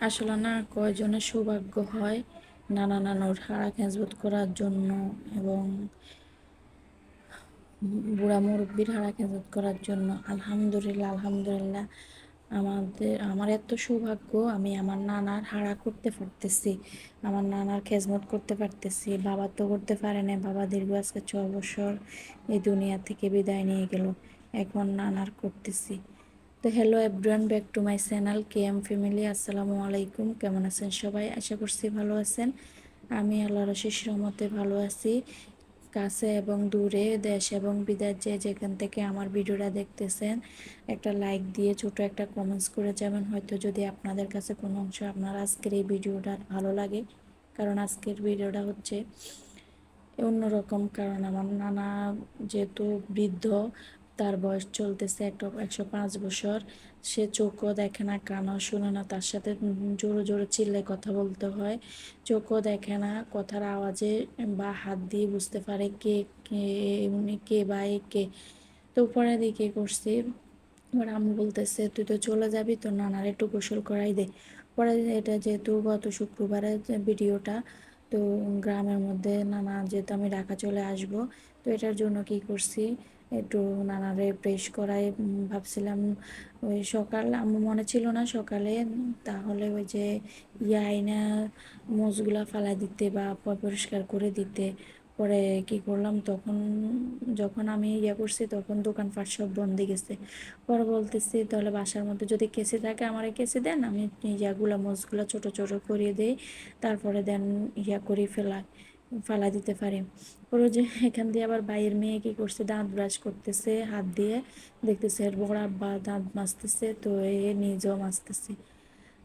আসলে না, কয়জনের সৌভাগ্য হয়? নানা নানুর হাড়া খেজবুত করার জন্য এবং বুড়া মুরব্বীর হাড়া খেজবুত করার জন্য। আলহামদুলিল্লাহ আলহামদুলিল্লাহ। আমাদের, আমার এত সৌভাগ্য, আমি আমার নানার হাড়া করতে পারতেছি। আমার নানার খেজমত করতে পারতেছি। বাবা তো করতে পারে না বাবা দীর্ঘ আজকে ছ বছর এই দুনিয়া থেকে বিদায় নিয়ে গেল। এখন নানার করতেছি। তো hello everyone back to my channel K M family আসসালামু আলাইকুম। কেমন আছেন সবাই? আশা করছি ভালো আছেন। আমি আল্লাহর শেষ রহমতে ভালো আছি। কাছে এবং দূরে দেশ এবং বিদেশ যে যেখান থেকে আমার ভিডিওটা দেখতেছেন, একটা লাইক দিয়ে ছোট একটা কমেন্টস করে যাবেন। হয়তো যদি আপনাদের কাছে কোনো অংশ আপনার আজকের এই ভিডিওটা ভালো লাগে, কারণ আজকের ভিডিওটা হচ্ছে অন্যরকম। কারণ আমার নানা যেহেতু বৃদ্ধ তার বয়স চলতেছে একশো পাঁচ বছর। সে চোখও দেখে না, কানও শুনে না, তার সাথে জোরে জোরে চিল্লে কথা বলতে হয়। চোখও দেখে না, কথার আওয়াজে বা হাত দিয়ে বুঝতে পারে কে কে এমনি কে বা এ কে। তো পরে দিকে করছি। এবার আমি বলতেছে, তুই তো চলে যাবি তো নানার একটু গোসল করাই দে। পরে এটা যেহেতু গত শুক্রবারের ভিডিওটা তো গ্রামের মধ্যে, নানা যেহেতু আমি ঢাকা চলে আসব, তো এটার জন্য কি করছি? একটু নানারে প্রেস করাই ভাবছিলাম ওই সকাল আমার মনে ছিল না সকালে, তাহলে ওই যে ইয়াইনা মোজগুলা ফালা দিতে বা পরিষ্কার করে দিতে। পরে কি করলাম, তখন যখন আমি ইয়ে করছি তখন দোকান দোকানপাট সব বন্ধ গেছে। পরে বলতেছি, তাহলে বাসার মধ্যে যদি কেসে থাকে আমার কেসে দেন, আমি ইয়াগুলা, মোজগুলা ছোট ছোট করিয়ে দিই, তারপরে দেন ইয়া করে ফেলা, ফালা দিতে পারি। ওর যে এখান দিয়ে আবার বাইরের মেয়ে কি করছে, দাঁত ব্রাশ করতেছে, হাত দিয়ে, দেখতেছে এর বড় আব্বা দাঁত মাজতেছে, তো এ নিজেও মাজতেছে।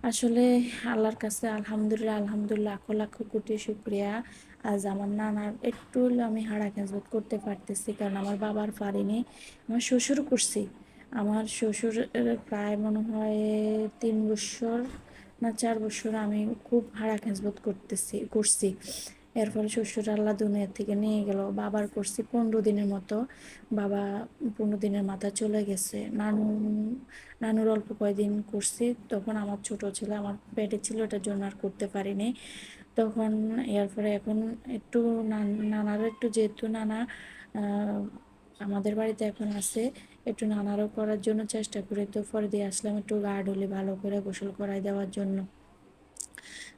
আসলে আল্লাহর কাছে আলহামদুলিল্লাহ আলহামদুলিল্লাহ, লাখো, লাখ কোটি শুক্রিয়া। আজ আমার নানার একটু আমি হাড়া খেজবত করতে পারতেছি, কারণ আমার বাবার পারিনি। আমার শ্বশুর করছি। আমার শ্বশুর প্রায় মনে হয় তিন বছর না চার বছর আমি খুব হাড়া খেজবত করতেছি, করছি। এর ফলে শ্বশুর আল্লাহ দুনিয়া থেকে নিয়ে গেল। বাবার করছি পনেরো দিনের মতো। বাবা পনেরো দিনের মাথা চলে গেছে। নানু, নানুর অল্প কয়েকদিন করছি। তখন আমার ছোট ছিল, আমার পেটে ছিল এটার জন্য আর করতে পারিনি। তখন এর পরে এখন একটু নানার একটু যেহেতু নানা আমাদের বাড়িতে এখন আছে, একটু নানারও করার জন্য চেষ্টা করি। তো পরে দিয়ে আসলাম একটু গার্ড হলে ভালো করে গোসল করাই দেওয়ার জন্য।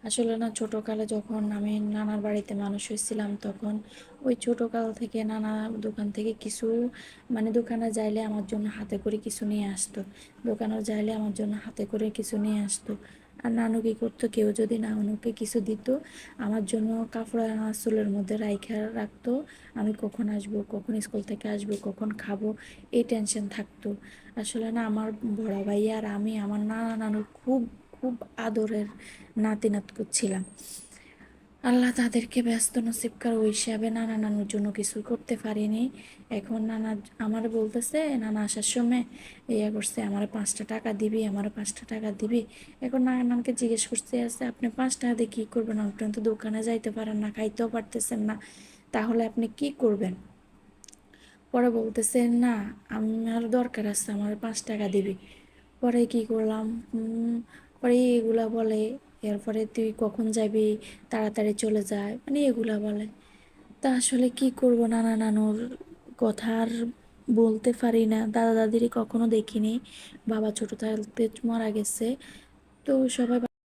আসলে না, ছোটোকালে যখন আমি নানার বাড়িতে মানুষ হয়েছিলাম, তখন ওই ছোটোকাল থেকে নানা দোকান থেকে কিছু মানে দোকানে যাইলে আমার জন্য হাতে করে কিছু নিয়ে আসতো। দোকানে যাইলে আমার জন্য হাতে করে কিছু নিয়ে আসতো। আর নানু কী করতো, কেউ যদি নানুকে কিছু দিত, আমার জন্য কাপড় চুলের মধ্যে রাইখা রাখতো, আমি কখন আসব, কখন স্কুল থেকে আসব, কখন খাব, এই টেনশন থাকতো। আসলে না, আমার বড় ভাই আর আমি, আমার নানা নানুর খুব খুব আদরের নাতি নাত করছিলাম আল্লাহ তাদেরকে ব্যস্ত নসিব কর ওই হিসাবে নানা নানুর জন্য কিছু করতে পারিনি। এখন নানা আমার বলতেছে, নানা আসার সময় ইয়া করছে, আমার পাঁচটা টাকা দিবি, আমার পাঁচটা টাকা দিবি। এখন নানা নানকে জিজ্ঞেস করতে আছে আপনি পাঁচ টাকা দিয়ে কী করবেন? আপনি তো দোকানে যাইতে পারেন না, খাইতেও পারতেছেন না, তাহলে আপনি কি করবেন? পরে বলতেছে, না, আমার দরকার আছে, আমার পাঁচ টাকা দিবি। পরে কি করলাম? পরে এগুলা বলে, এরপরে তুই কখন যাবি, তাড়াতাড়ি চলে যায় মানে এগুলা বলে। তা আসলে কি করব? নানা নানুর কথা আর বলতে পারি না। দাদা দাদিরই কখনো দেখিনি। বাবা ছোটো থাকতে মারা গেছে। তো সবাই